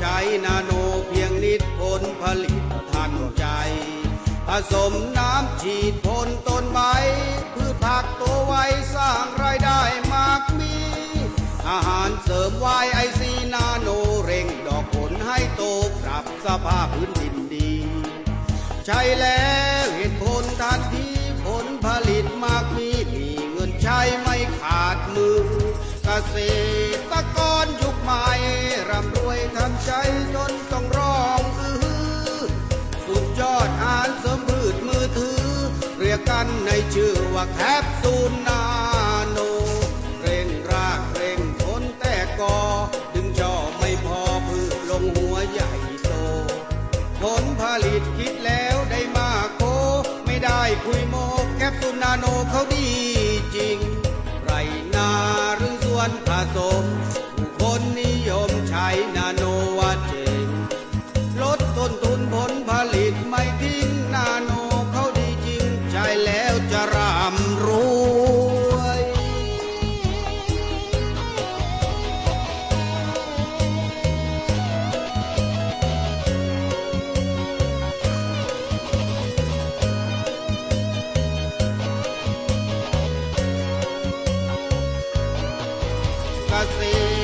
ใช้นาโนเพียงนิดผลผลิตทันใจ ผสมน้ำฉีดพ่นต้นไม้พืชผักตัวไว้สร้างรายได้มากมี อาหารเสริมไวไอซีนาโนเร่งดอกผลให้โตปรับสภาพพื้นดินดี ใช่แล้วเหตุผลทันทีผลผลิตมากมีมีเงินใช้ไม่ขาดมือเกษตร เสริมพืชมือถือ เรียกกันในชื่อว่าแคปซูลนาโนเร่งรากเร่งผลแต่กอ ดึงช่อไม่พอพืชลงหัวใหญ่โต ผลผลิตคิดแล้วได้มากโค ไม่ได้คุยโมกแคปซูลนาโนเขาดีจริง ไรนาหรือส่วนผสม ร่ำรวย เกษ